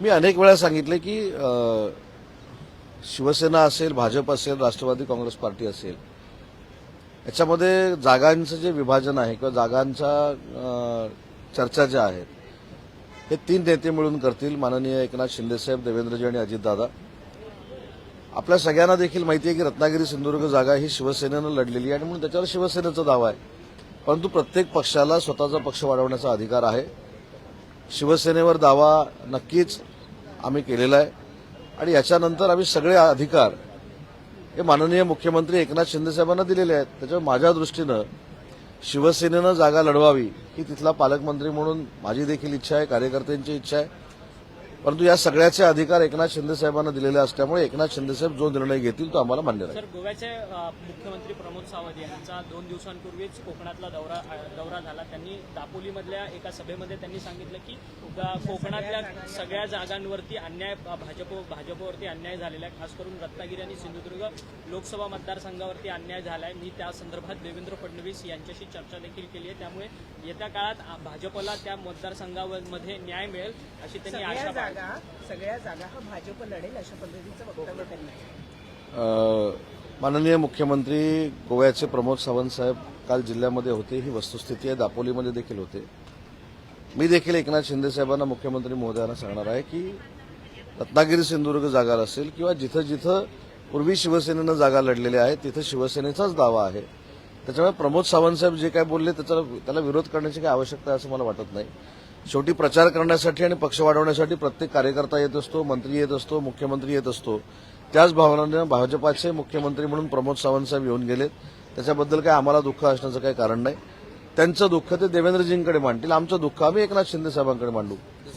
मी अनेक वेळा सांगितले की शिवसेना असेल भाजप असेल राष्ट्रवादी काँग्रेस पार्टी असेल याच्यामध्ये जागांचं जे विभाजन आहे किंवा जागांच्या चर्चा ज्या आहेत हे तीन नेते मिळून करतील माननीय एकनाथ शिंदेसाहेब देवेंद्रजी आणि अजितदादा. आपल्या सगळ्यांना देखील माहिती आहे की रत्नागिरी सिंधुदुर्ग जागा ही शिवसेनेनं लढलेली आहे आणि म्हणून त्याच्यावर शिवसेनेचा दावा आहे. परंतु प्रत्येक पक्षाला स्वतःचा पक्ष वाढवण्याचा अधिकार आहे. शिवसेनेवर दावा नक्कीच आम्ही केलेला आहे. आणि याच्यानंतर आम्ही सगळे अधिकार हे माननीय मुख्यमंत्री एकनाथ शिंदेसाहेबांना दिलेले आहेत. त्याच्यामुळे माझ्या दृष्टीनं शिवसेनेनं जागा लढवावी ही तिथला पालकमंत्री म्हणून माझी देखील इच्छा आहे कार्यकर्त्यांची इच्छा आहे. परंतु या सगळ्याचे अधिकार एकनाथ शिंदेसाहेबांना दिलेले असल्यामुळे एकनाथ शिंदेसाहेब जो निर्णय घेतील तो आम्हाला मान्य राहील. सर गोव्याचे मुख्यमंत्री प्रमोद सावंत यांचा दोन दिवसांपूर्वीच कोकणातला दौरा दौरा झाला. त्यांनी दापोलीमधल्या एका सभेमध्ये त्यांनी सांगितलं की कोकणातल्या सगळ्या जागांवरती अन्याय भाजप भाजपवरती अन्याय झालेला आहे. खास करून रत्नागिरी आणि सिंधुदुर्ग लोकसभा मतदारसंघावरती अन्याय झाला आहे मी त्या संदर्भात देवेंद्र फडणवीस यांच्याशी चर्चा देखील केली आहे. त्यामुळे येत्या काळात भाजपला त्या मतदारसंघामध्ये न्याय मिळेल अशी त्यांनी आशा. जागा सगळ्या जागा हा भाजप लढेल अशा पद्धतीचं वक्तव्य त्यांनी माननीय मुख्यमंत्री गोव्याचे प्रमोद सावंत साहेब काल जिल्ह्यामध्ये होते. ही वस्तुस्थिती आहे. दापोलीमध्ये देखील होते. मी देखील एकनाथ शिंदे साहेबांना मुख्यमंत्री महोदयांना सांगणार आहे की रत्नागिरी सिंधुदुर्ग जागा असेल किंवा जिथं जिथं पूर्वी शिवसेनेनं जागा लढलेल्या आहेत तिथं शिवसेनेचाच दावा आहे. त्याच्यामुळे प्रमोद सावंत साहेब जे काय बोलले त्याचा त्याला विरोध करण्याची काही आवश्यकता असं मला वाटत नाही. शेवटी प्रचार करण्यासाठी आणि पक्ष वाढवण्यासाठी प्रत्येक कार्यकर्ता येत असतो मंत्री येत असतो मुख्यमंत्री येत असतो. त्याच भावनाने भाजपाचे मुख्यमंत्री म्हणून प्रमोद सावंत साहेब येऊन गेलेत. त्याच्याबद्दल काही आम्हाला दुःख असण्याचं काही कारण नाही. त्यांचं दुःख ते देवेंद्रजींकडे मांडतील. आमचं दुःख आम्ही एकनाथ शिंदे साहेबांकडे मांडू.